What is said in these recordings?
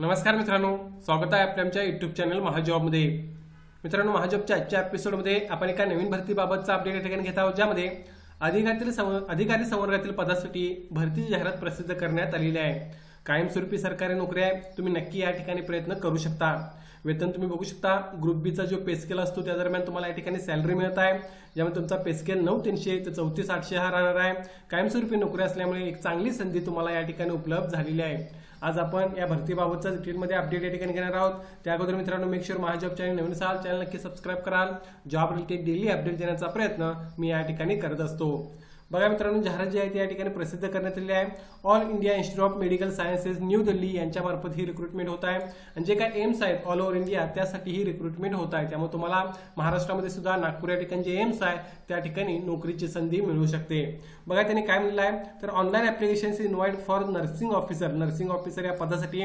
नमस्कार मित्रांनो स्वागत आहे आपल्या आमच्या युट्यूब चॅनल महाजॉबमध्ये. मित्रांनो महाजॉबच्या आजच्या एपिसोडमध्ये आपण एका नवीन भरतीबाबतचा अपडेट या ठिकाणी घेत आहोत ज्यामध्ये अधिकातील अधिकारी संवर्गातील पदासाठी भरतीची जाहिरात प्रसिद्ध करण्यात आलेली आहे. कायमस्वरूपी सरकारी नोकरी आहे. तुम्ही नक्की या ठिकाणी प्रयत्न करू शकता. वेतन तुम्ही बघू शकता. ग्रुप बीचा जो पे स्केल असतो त्या दरम्यान तुम्हाला या ठिकाणी सॅलरी मिळत आहे. ज्यामुळे तुमचा पे स्केल नऊ तीनशे ते चौतीस आठशे हा राहणार आहे. कायमस्वरूपी नोकरी असल्यामुळे एक चांगली संधी तुम्हाला या ठिकाणी उपलब्ध झालेली आहे. आज आपण या भरतीबाबतचा डिटेलमध्ये अपडेट या ठिकाणी घेणार आहोत. त्या अगोदर मित्रांनो मेक शुअर महाजॉब चॅनल नवीन असाल चॅनल नक्की सबस्क्राईब कराल. जॉब रिलेटेड डेली अपडेट देण्याचा प्रयत्न मी या ठिकाणी करत असतो. बघा मित्रांनो जाहिरात जी आहे ती या ठिकाणी प्रसिद्ध करण्यात आलेली आहे. All India Institute of Medical Sciences New Delhi यांच्यामार्फत ही रिक्रुटमेंट होत आहे. आणि जे काय एम्स आहेत ऑल ओव्हर इंडिया त्यासाठी ही रिक्रुटमेंट होत आहे. त्यामुळे तुम्हाला महाराष्ट्रामध्ये सुद्धा नागपूर या ठिकाणी जे एम्स आहे त्या ठिकाणी नोकरीची संधी मिळू शकते. बघा त्यांनी काय म्हणलं आहे? तर online application invite for nursing officer nursing officer या पदासाठी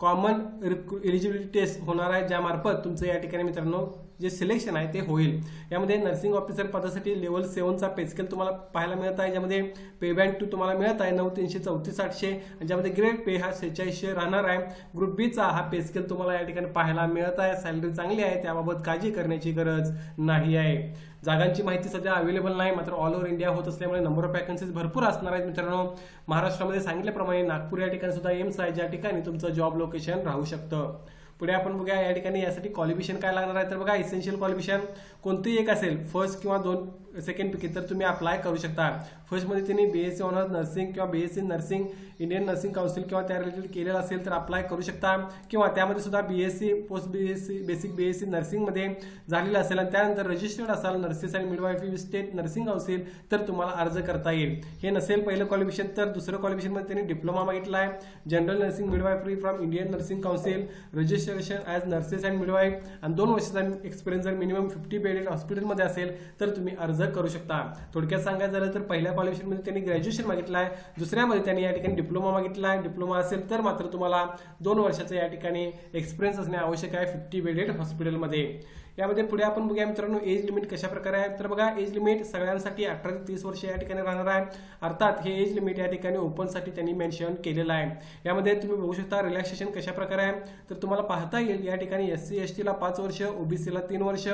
कॉमन एलिजिबिलिटी टेस्ट होणार आहे ज्यामार्फत तुमचं या ठिकाणी मित्रांनो जे सिलेक्शन आहे ते होईल. यामध्ये नर्सिंग ऑफिसर पदासाठी लेवल सेव्हनचा पेस्केल तुम्हाला पाहायला मिळत आहे. ज्यामध्ये पे बँक टू तुम्हाला मिळत आहे. नऊ तीनशे चौतीस आठशे. आणि ज्यामध्ये ग्रेड पे हा सेहेचाळीसशे राहणार आहे. ग्रुप बीचा हा पेस्केल तुम्हाला या ठिकाणी पाहायला मिळत आहे. सॅलरी चांगली आहे. त्याबाबत काळजी करण्याची गरज नाही आहे. जागांची माहिती सध्या अवेलेबल नाही. मात्र ऑल ओव्हर इंडिया होत असल्यामुळे नंबर ऑफ वॅकन्सीज भरपूर असणार आहेत मित्रांनो. महाराष्ट्रामध्ये सांगितल्याप्रमाणे नागपूर या ठिकाणी सुद्धा एम्स आहे. ज्या ठिकाणी तुमचं जॉब लोकेशन राहू शकतं. पुढे आपण बघूया या ठिकाणी यासाठी क्वालिफिकेशन काय लागणार आहे. तर बघा इसेन्शियल क्वालिफिकेशन कोणतेही एक असेल फर्स्ट किंवा दोन सेकंड पिके तर तुम्ही अप्लाय करू शकता. फर्स्टमध्ये त्यांनी बीएससी ऑनर्स नर्सिंग किंवा B S C nursing Indian nursing council किंवा त्या रिलेटेड केलेलं असेल तर अप्लाय करू शकता. किंवा त्यामध्ये सुद्धा B S C post B S C basic B S C नर्सिंगमध्ये झालेलं असेल आणि त्यानंतर रजिस्टर्ड असाल नर्सेस आणि मिडवायफी स्टेट नर्सिंग काउन्सिल तर तुम्हाला अर्ज करता येईल. हे नसेल पहिलं क्वालिफिकेशन तर दुसरं क्वालिफिकेशनमध्ये त्यांनी डिप्लोमा मागितला आहे general nursing midwifery from Indian nursing council registration as nurses and midwife आणि दोन वर्षाचा एक्सपिरियन्स जर मिनिमम फिफ्टी बेडेड हॉस्पिटलमध्ये असेल तर तुम्ही अर्ज करू शकता. थोडक्यात सांगायचं झालं तर पहिल्या मध्ये त्यांनी ग्रॅज्युएशन मागितलं आहे. दुसऱ्यामध्ये त्यांनी या ठिकाणी डिप्लोमा मागितला आहे. डिप्लोमा असेल तर मात्र तुम्हाला दोन वर्षाचा या ठिकाणी एक्सपिरियन्स असणे आवश्यक आहे. फिफ्टी बेडेड हॉस्पिटलमध्ये यामध्ये पुढे आपण बघूया मित्रांनो एज लिमिट कशा प्रकारे आहे? तर बघा एज लिमिट सगळ्यांसाठी अठरा ते तीस वर्ष या ठिकाणी राहणार आहे. अर्थात हे एज लिमिट या ठिकाणी ओपनसाठी त्यांनी मेन्शन केलेलं आहे. यामध्ये तुम्ही बघू शकता रिलॅक्सेशन कशा प्रकारे आहे? तर तुम्हाला पाहता येईल या ठिकाणी एस सी एस टीला पाच वर्ष ओबीसीला तीन वर्ष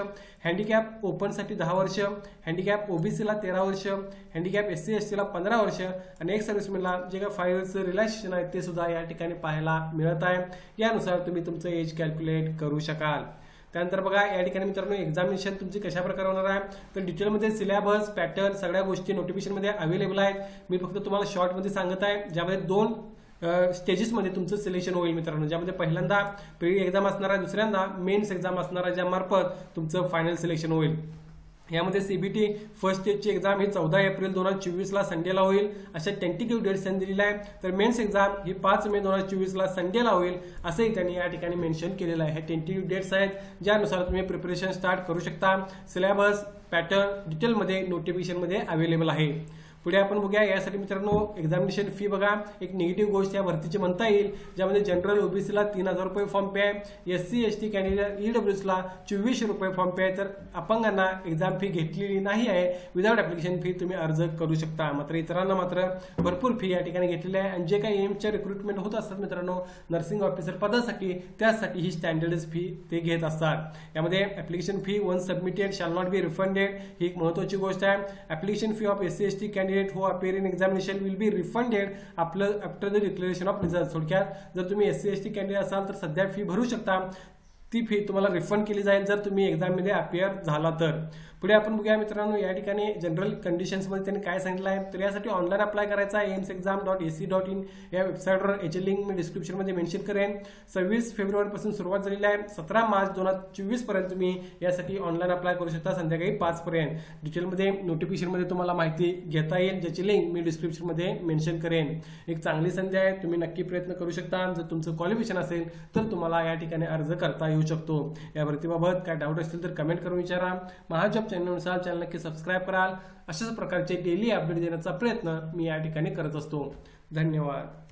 हँडिकॅप ओपनसाठी दहा वर्ष हँडिकॅप ओबीसीला तेरा वर्ष हँडिकॅप एस सी एस टीला पंधरा वर्ष आणि एक सर्व्हिसमॅनला जे काय फाईव्ह इयर्सचं रिलॅक्सेशन आहे ते सुद्धा या ठिकाणी पाहायला मिळत आहे. यानुसार तुम्ही तुमचं एज कॅल्क्युलेट करू शकाल. त्यानंतर बघा या ठिकाणी मित्रांनो एक्झामिनेशन तुमची कशा प्रकारे होणार आहे? तर डिटेलमध्ये सिलेबस पॅटर्न सगळ्या गोष्टी नोटिफिकेशनमध्ये अवेलेबल आहेत. मी फक्त तुम्हाला शॉर्टमध्ये सांगत आहे ज्यामध्ये दोन स्टेजेसमध्ये तुमचं सिलेक्शन होईल मित्रांनो. ज्यामध्ये पहिल्यांदा प्री एक्झाम असणार आहे दुसऱ्यांदा मेन्स एक्झाम असणार आहे ज्यामार्फत तुमचं फायनल सिलेक्शन होईल. यामध्ये सीबीटी फर्स्ट स्टेजची एक्झाम ही चौदा एप्रिल दोन हजार चोवीसला संडेला होईल. अशा टेंटेटिव्ह डेट त्यांनी दिलेला आहे तर मेन्स एक्झाम ही पाच मे दोन हजार चोवीसला संडेला होईल असंही त्यांनी या ठिकाणी मेन्शन केलेलं आहे. हे टेंटेटिव्ह डेट्स आहेत ज्यानुसार तुम्ही प्रिपरेशन स्टार्ट करू शकता. सिलेबस पॅटर्न डिटेलमध्ये नोटिफिकेशनमध्ये अवेलेबल आहे. पुढे आपण बघूया यासाठी मित्रांनो एक्झामिनेशन फी बघा. एक निगेटिव्ह गोष्ट या भरतीची म्हणता येईल ज्यामध्ये जनरल ओबीसीला तीन हजार रुपये फॉर्म पे आहे. S C S T candidate ईडब्ल्यूसला चोवीसशे रुपये फॉर्म पे आहे. तर अपंगांना एक्झाम फी घेतलेली नाही आहे. विदाउट ऍप्लिकेशन फी तुम्ही अर्ज करू शकता. मात्र इतरांना मात्र भरपूर फी या ठिकाणी घेतलेली आहे. आणि जे काही एमच्या रिक्रुटमेंट होत असतात मित्रांनो नर्सिंग ऑफिसर पदासाठी त्यासाठी ही स्टँडर्ड फी ते घेत असतात. यामध्ये application fee one submitted shall not be refunded ही एक महत्वाची गोष्ट आहे. Application fee of S C S T candidate who appear in examination will be refunded आपलं after the declaration of result थोडक्यात जर तुम्ही S C S T candidate असाल तर सध्या फी भरू शकता. ती फी तुम्हाला रिफंड केली जाईल जर तुम्ही एक्झाममध्ये अपेअर झाला तर. पुढे आपण बघूया मित्रांनो या ठिकाणी जनरल कंडिशन्समध्ये त्यांनी काय सांगितलं आहे? तर यासाठी ऑनलाईन अप्लाय करायचा आहे AIIMS exam dot A C dot in या वेबसाईटवर याची लिंक मी डिस्क्रिप्शनमध्ये मेन्शन करेन. सव्वीस फेब्रुवारीपासून सुरुवात झालेली आहे. सतरा मार्च दोन हजार चोवीसपर्यंत तुम्ही यासाठी ऑनलाईन अप्लाय करू शकता संध्याकाळी पाचपर्यंत डिटेलमध्ये नोटिफिकेशनमध्ये तुम्हाला माहिती घेता येईल ज्याची लिंक मी डिस्क्रिप्शनमध्ये मेन्शन करेन. एक चांगली संधी आहे तुम्ही नक्की प्रयत्न करू शकता. जर तुमचं क्वालिफिकेशन असेल तर तुम्हाला या ठिकाणी अर्ज करता येऊ शकतो. या भरतीबाबत काय डाऊट असतील तर कमेंट करून विचारा. महाजॉब चॅनलनुसार चॅनल नक्की सबस्क्राईब कराल. अशाच प्रकारचे डेली अपडेट देण्याचा प्रयत्न मी या ठिकाणी करत असतो. धन्यवाद.